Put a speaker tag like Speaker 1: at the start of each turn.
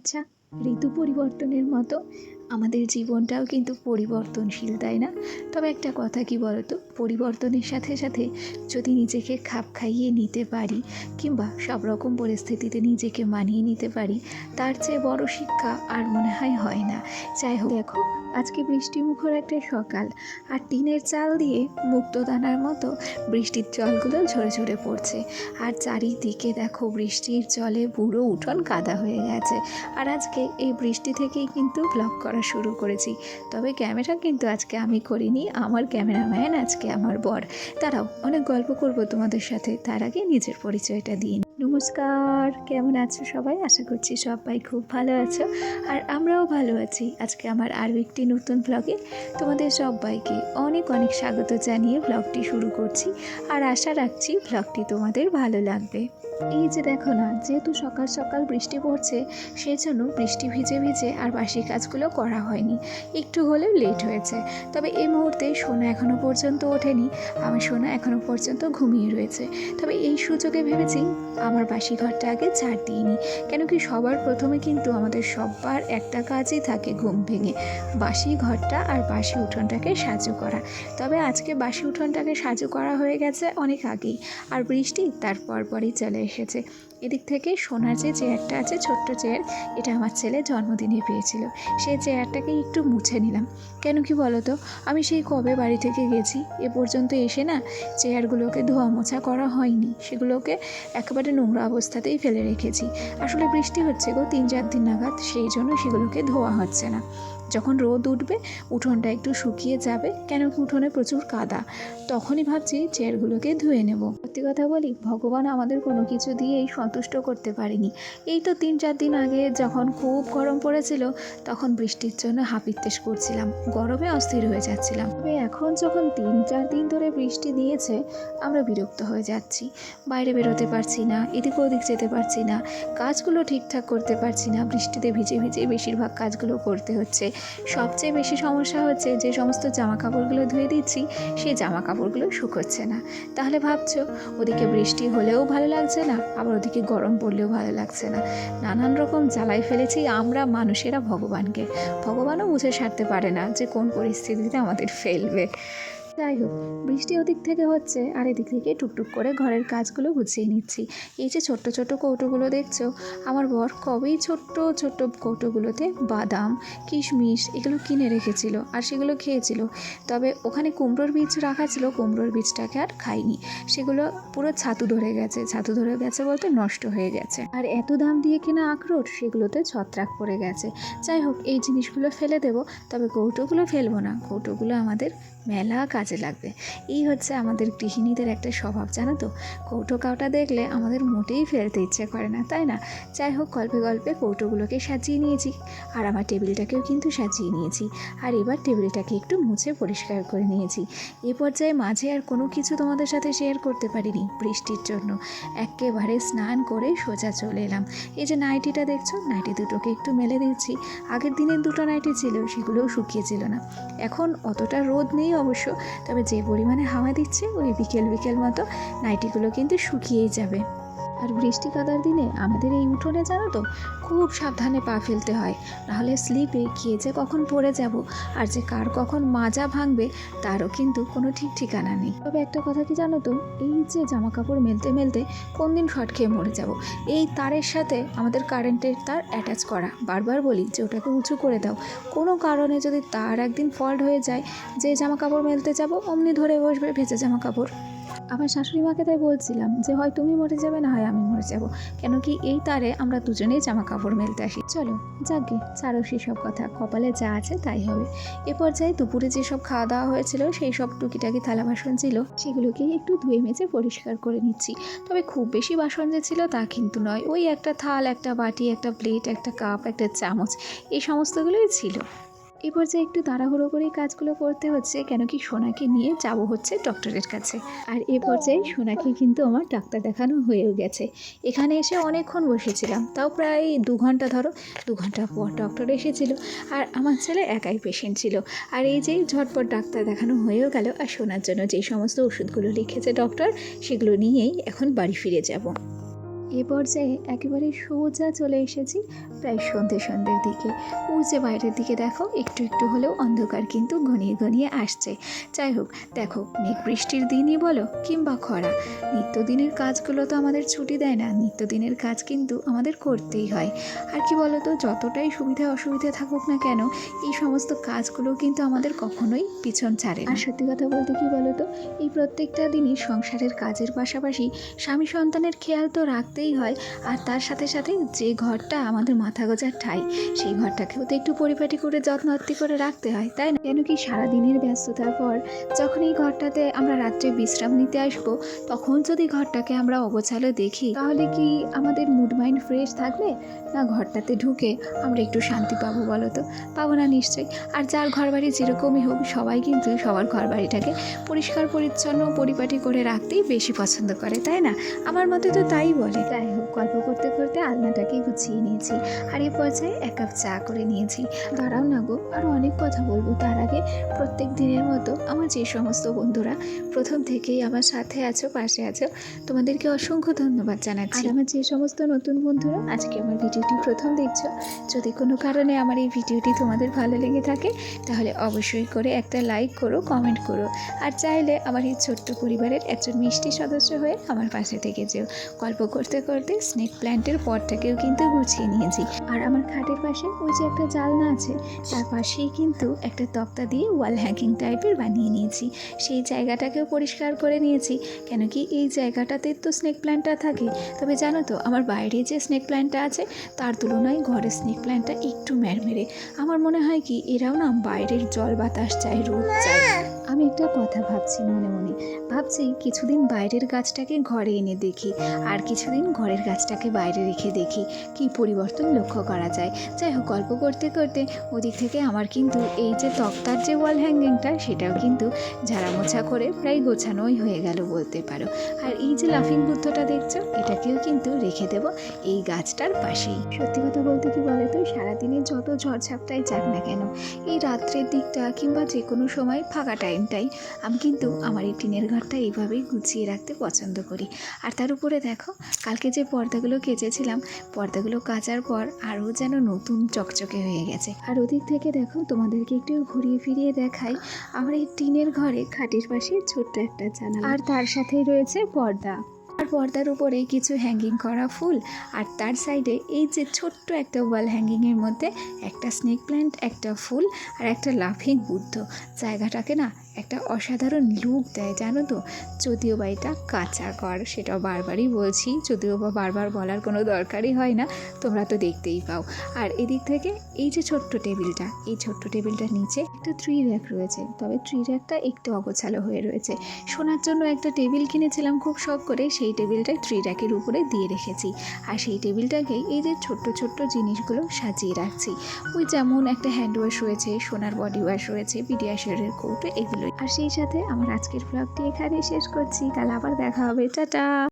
Speaker 1: আচ্ছা ঋতু পরিবর্তনের মতো আমাদের জীবনটাও কিন্তু পরিবর্তনশীল, তাই না? তবে একটা কথা কি বলতো? পরিবর্তনের সাথে সাথে যদি নিজেকে খাপ খাইয়ে নিতে পারি কিংবা সব রকম পরিস্থিতিতে নিজেকে মানিয়ে নিতে পারি, তার চেয়ে বড় শিক্ষা আর মনে হয় হয় না। যাই হোক, দেখো, আজকে বৃষ্টিমুখর একটা সকাল আর টিনের চাল দিয়ে মুক্তদানার মতো বৃষ্টির জলগুলো ঝরে ঝরে পড়ছে। আর চারিদিকে দেখো বৃষ্টির জলে বুড়ো উঠোন কাদা হয়ে গেছে। আর আজকে এই বৃষ্টি থেকেই কিন্তু ব্লক করা শুরু করেছি তবে ক্যামেরা কিন্তু আজকে আমি করিনি, আমার ক্যামেরাম্যান আজকে আমার বর তারাও অনেক গল্প করব তোমাদের সাথে, তার আগে নিজের পরিচয়টা দিয়ে। নমস্কার, কেমন আছো সবাই? আশা করছি সবাই খুব ভালো আছো আর আমরাও ভালো আছি। আজকে আমার আরও একটি নতুন ব্লগে তোমাদের সবাইকে অনেক অনেক স্বাগত জানিয়ে ব্লগটি শুরু করছি আর আশা রাখছি ব্লগটি তোমাদের ভালো লাগবে। এই যে দেখো না, যেহেতু সকাল সকাল বৃষ্টি পড়ছে সেই জন্য বৃষ্টি ভিজে ভিজে আর বাসি কাজগুলো করা হয়নি। একটু হলেও লেট হয়েছে। তবে এই মুহূর্তে সোনা এখনও পর্যন্ত ওঠেনি। আমার সোনা এখনও পর্যন্ত ঘুমিয়ে রয়েছে। তবে এই সুযোগে ভেবেছি আমার বাসি ঘরটা আগে ঝাড় দিয়ে নিই কেন কি সবার প্রথমে কিন্তু আমাদের সবার একটা কাজই থাকে ঘুম ভেঙে, বাসি ঘরটা আর বাসি উঠোনটাকে সাজু করা। তবে আজকে বাসি উঠোনটাকে সাজু করা হয়ে গেছে অনেক আগেই, আর বৃষ্টি তার পরপরই চলে এসেছে। এদিক থেকে সোনার যে চেয়ারটা আছে, ছোট্ট চেয়ার, এটা আমার ছেলে জন্মদিনে পেয়েছিল। সেই চেয়ারটাকে একটু মুছে নিলাম। কেন কি বলো তো আমি সেই কবে বাড়ি থেকে গেছি, এ পর্যন্ত এসে না চেয়ারগুলোকে ধোয়া মোছা করা হয়নি। সেগুলোকে একেবারে নোংরা অবস্থাতেই ফেলে রেখেছি। আসলে বৃষ্টি হচ্ছে গো তিন চার দিন নাগাদ, সেই জন্য সেগুলোকে ধোয়া হচ্ছে না। যখন রোদ উঠবে, উঠোনটা একটু শুকিয়ে যাবে, কেন কি উঠোনে প্রচুর কাদা। তখনই ভাবছি চেয়ারগুলোকে ধুয়ে নেব। সত্যি কথা বলি, ভগবান আমাদের কোনো কিছু দিয়েই সন্তুষ্ট করতে পারেনি। এই তো তিন চার দিন আগে যখন খুব গরম পড়েছিল, তখন বৃষ্টির জন্য হাপিত্তেশ করছিলাম, গরমে অস্থির হয়ে যাচ্ছিলাম। তবে এখন যখন তিন চার দিন ধরে বৃষ্টি দিয়েছে, আমরা বিরক্ত হয়ে যাচ্ছি। বাইরে বেরোতে পারছি না, এদিক ওদিক যেতে পারছি না, কাজগুলো ঠিকঠাক করতে পারছি না, বৃষ্টিতে ভিজে ভিজে বেশিরভাগ কাজগুলো করতে হচ্ছে। সবচেয়ে বেশি সমস্যা হচ্ছে যে সমস্ত জামা কাপড়গুলো ধুয়ে দিচ্ছি সেই জামা কাপড়গুলো শুকোচ্ছে না। তাহলে ভাবছ, ওদিকে বৃষ্টি হলেও ভালো লাগছে না, আবার ওদিকে গরম পড়লেও ভালো লাগছে না। নানান রকম জ্বালাই ফেলেছি আমরা মানুষেরা ভগবানকে। ভগবানও বুঝে সারতে পারে না যে কোন পরিস্থিতিতে আমাদের ফেলবে। যাই হোক, বৃষ্টি ওদিক থেকে হচ্ছে আর এদিক থেকে টুকটুক করে ঘরের কাজগুলো গুছিয়ে নিচ্ছি। এই যে ছোট্ট ছোট্ট কৌটোগুলো দেখছ, আমার বর কবেই ছোট্ট ছোট্ট কৌটোগুলোতে বাদাম, কিশমিশ এগুলো কিনে রেখেছিল আর সেগুলো খেয়েছিল। তবে ওখানে কুমড়োর বীজ রাখা ছিল, কুমড়োর বীজটাকে আর খাইনি। সেগুলো পুরো ছাতু ধরে গেছে, ছাতু ধরে গেছে বলতে নষ্ট হয়ে গেছে। আর এত দাম দিয়ে কেনা আখরোট সেগুলোতে ছত্রাক পড়ে গেছে। যাই হোক, এই জিনিসগুলো ফেলে দেবো, তবে কৌটোগুলো ফেলব না। কৌটোগুলো আমাদের মেলা কাজে লাগবে। এই হচ্ছে আমাদের গৃহিণীদের একটা স্বভাব, জানো তো? কৌটো কাউটা দেখলে আমাদের মোটেই ফেলতে ইচ্ছে করে না, তাই না? যাই হোক, গল্পে গল্পে কৌটোগুলোকে সাজিয়ে নিয়েছি। আর আমার টেবিলটাকেও কিন্তু সাজিয়ে নিয়েছি। আর এবার টেবিলটাকে একটু মুছে পরিষ্কার করে নিয়েছি। এ পর্যায়ে মাঝে আর কোনো কিছু তোমাদের সাথে শেয়ার করতে পারিনি বৃষ্টির জন্য। একেবারে স্নান করে সোজা চলে এলাম। এই যে নাইটিটা দেখছ? নাইটি দুটোকে একটু মেলে দিচ্ছি আগের দিনের দুটো নাইটি ছিল, সেগুলোও শুকিয়েছিল না। এখন অতটা রোদ নেই অবশ্য। তবে যে পরিমাণে হাওয়া দিচ্ছে ওই বিকেল বিকেল মতো নাইটিগুলো কিন্তু শুকিয়েই যাবে। আর বৃষ্টি কাদার দিনে আমাদের এই উঠোনে জানো তো খুব সাবধানে পা ফেলতে হয়। নাহলে স্লিপে গিয়ে যে কখন পড়ে যাব আর যে কার কখন মাজা ভাঙবে তারও কিন্তু কোনো ঠিক ঠিকানা নেই। তবে একটা কথা কি জানো তো? এই যে জামা কাপড় মেলতে মেলতে কোন দিন শর্ট খেয়ে মরে যাব? এই তারের সাথে আমাদের কারেন্টের তার অ্যাটাচ করা। বারবার বলি যে ওটাকে উঁচু করে দাও। কোনো কারণে যদি তার একদিন ফল্ট হয়ে যায়, যে জামা কাপড় মেলতে যাব, অমনি ধরে বসবে ভেজা জামা কাপড় আমার শাশুড়ি মাকে তাই বলছিলাম যে, হয় তুমি মরে যাবে, না হয় আমি মরে যাব। কেন কি এই তারে আমরা দুজনেই জামা কাপড় মেলতে আসি। চলো, যাকে, ছাড়ো সেসব কথা, কপালে যা আছে তাই হবে। এ পর্যায়ে দুপুরে যেসব খাওয়া দাওয়া হয়েছিল, সেই সব টুকিটাকি থালা বাসন ছিল, সেগুলোকে একটু ধুয়ে মেজে পরিষ্কার করে নিচ্ছি। তবে খুব বেশি বাসন যে ছিল তা কিন্তু নয়, ওই একটা থাল, একটা বাটি, একটা প্লেট, একটা কাপ, একটা চামচ, এই সমস্তগুলোই ছিল। এই পর্যায়ে একটু তাড়াহুড়ো করে কাজগুলো করতে হচ্ছে, কেন কি সোনাকে নিয়ে যাব হচ্ছে ডক্টরের কাছে। আর এ পর্যায়ে সোনাকে কিন্তু আমার ডাক্তার দেখানো হয়েও গেছে। এখানে এসে অনেকক্ষণ বসেছিলাম, তাও প্রায় দু ঘণ্টা ধরো, দু ঘণ্টা পর ডক্টর এসেছিল আর আমার ছেলে একাই পেশেন্ট ছিল। আর এই যে ঝটপট ডাক্তার দেখানো হয়েও গেল আর সোনার জন্য যে সমস্ত ওষুধগুলো লিখেছে ডক্টর, সেগুলো নিয়েই এখন বাড়ি ফিরে যাব। এ পর্যায়ে একেবারে সোজা চলে এসেছি প্রায় সন্ধে সন্ধ্যের দিকে। ওই যে বাইরের দিকে দেখো, একটু একটু হলেও অন্ধকার কিন্তু ঘনিয়ে ঘনিয়ে আসছে। যাই হোক, দেখো, মেঘ বৃষ্টির দিনই বলো কিংবা খরা। নিত্যদিনের কাজগুলো তো আমাদের ছুটি দেয় না, নিত্যদিনের কাজ কিন্তু আমাদের করতেই হয়। আর কি বলো তো, যতটাই সুবিধা অসুবিধা থাকুক না কেন, এই সমস্ত কাজগুলো কিন্তু আমাদের কখনোই পিছন ছাড়ে আর সত্যি কথা বলতে কি বলো তো, এই প্রত্যেকটা দিনই সংসারের কাজের পাশাপাশি স্বামী সন্তানের খেয়াল তো রাখতেই হয়। আর তার সাথে সাথে যে ঘরটা আমাদের মাথা গোজার ঠাই। সেই ঘরটাকেও তো একটু পরিপাটি করে যত্নআত্তি করে রাখতে হয়, তাই না? কেন কি সারাদিনের ব্যস্ততার পর যখন এই ঘরটাতে আমরা রাত্রে বিশ্রাম নিতে আসব, তখন যদি ঘরটাকে আমরা অগোছালো দেখি, তাহলে কি আমাদের মুড মাইন্ড ফ্রেশ থাকবে? না ঘরটাতে ঢুকে আমরা একটু শান্তি পাবো বলো তো? পাবো না নিশ্চয়ই। আর যার ঘর বাড়ি যেরকমই হোক, সবাই কিন্তু সবার ঘর বাড়িটাকে পরিষ্কার, পরিচ্ছন্ন, পরিপাটি করে রাখতেই বেশি পছন্দ করে, তাই না? আমার মতে তো তাই বলে। যাই হোক, গল্প করতে করতে আলনাটাকে গুছিয়ে নিয়েছি। আর এই পর্যায়ে এক কাপ চা করে নিয়েছি। দাঁড়াও না গো আরও অনেক কথা বলব। তার আগে প্রত্যেক দিনের মতো আমার যে সমস্ত বন্ধুরা প্রথম থেকেই আমার সাথে আছো, পাশে আছো, তোমাদেরকে অসংখ্য ধন্যবাদ জানাচ্ছি। আর আমার যে সমস্ত নতুন বন্ধুরা, আজকে আমার ভিডিওটি প্রথম দেখছ। যদি কোনো কারণে আমার এই ভিডিওটি তোমাদের ভালো লেগে থাকে, তাহলে অবশ্যই করে একটা লাইক করো, কমেন্ট করো। আর চাইলে আমার এই ছোট্ট পরিবারের একজন মিষ্টি সদস্য হয়ে আমার পাশে থেকে যেও। গল্প করতে করতে স্নেক প্ল্যান্টের পরটাকেও কিন্তু গুছিয়ে নিয়েছি। আর আমার খাটের পাশে ওই যে একটা জালনা আছে, তার পাশেই কিন্তু একটা তক্তা দিয়ে ওয়াল হ্যাঙ্কিং টাইপের বানিয়ে নিয়েছি। সেই জায়গাটাকেও পরিষ্কার করে নিয়েছি, কেন কি এই জায়গাটাতে তো স্নেক প্ল্যান্টটা থাকে। তবে জানো তো, আমার বাইরে যে স্নেক প্ল্যান্টটা আছে, তার তুলনায় ঘরের স্নেক প্ল্যান্টটা একটু ম্যারমেরে। আমার মনে হয় কি, এরাও না বাইরের জল বাতাস চায় রোদ চায় আমি একটা কথা ভাবছি মনে মনে। ভাবছি কিছুদিন বাইরের গাছটাকে ঘরে এনে দেখি, আর কিছুদিন ঘরের গাছটাকে বাইরে রেখে দেখি, কি পরিবর্তন লক্ষ্য করা যায়। যাই হোক, গল্প করতে করতে ওদিক থেকে আমার কিন্তু এই যে তক্তার যে ওয়াল হ্যাঙ্গিংটা সেটাও কিন্তু ঝাড়া মোছা করে প্রায় গোছানোই হয়ে গেল বলতে পারো। আর এই যে লাফিং বুদ্ধটা দেখছ, এটাকেও কিন্তু রেখে দেব এই গাছটার পাশেই। সত্যি কথা বলতে কি বলে তো সারাদিনে যত ঝড়ঝাপটাই যাক না কেন, এই রাত্রের দিকটা কিংবা যে কোনো সময় ফাঁকা টাইমটাই আমি কিন্তু আমার এই টিনের ঘরটা এইভাবেই গুছিয়ে রাখতে পছন্দ করি। আর তার উপরে দেখো, কালকে যে পর্দাগুলো কেচেছিলাম, পর্দাগুলো কাচার পর আরও যেন নতুন চকচকে হয়ে গেছে। আর ওদিক থেকে দেখো তোমাদেরকে একটু ঘুরিয়ে ফিরিয়ে দেখাই আমার এই টিনের ঘরে খাটের পাশে ছোট্ট একটা জানালা। আর তার সাথেই রয়েছে পর্দা। আর পর্দার উপরে কিছু হ্যাঙ্গিং করা ফুল আর তার সাইডে এই যে ছোট্ট একটা ওয়াল হ্যাঙ্গিংয়ের মধ্যে একটা স্নেক প্ল্যান্ট একটা ফুল আর একটা লাফিং বুদ্ধ। জায়গাটাকে না একটা অসাধারণ লুক দেয়, জানো তো? যদিও বা এটা কাঁচা ঘর সেটা বারবারই বলছি। যদিও বা বারবার বলার কোনো দরকারই হয় না, তোমরা তো দেখতেই পাও। আর এদিক থেকে এই যে ছোট্ট টেবিলটা, এই ছোট্ট টেবিলটার নিচে একটা ট্রি র্যাক রয়েছে। তবে ট্রি র্যাকটা একটু অগোছালো হয়ে রয়েছে। শোনার জন্য একটা টেবিল কিনেছিলাম খুব শখ করে, সেই টেবিলটাই ট্রি র্যাকের উপরে দিয়ে রেখেছি। আর সেই টেবিলটাকে এই যে ছোট্ট ছোট্ট জিনিসগুলো সাজিয়ে রাখছি। ওই যেমন একটা হ্যান্ড ওয়াশ রয়েছে, সোনার বডি ওয়াশ রয়েছে পিডিয়াশারের কৌটো এগুলোই আর সেই সাথে আমার আজকের ব্লগটি এখানে শেষ করছি। তাহলে আবার দেখা হবে। টাটা!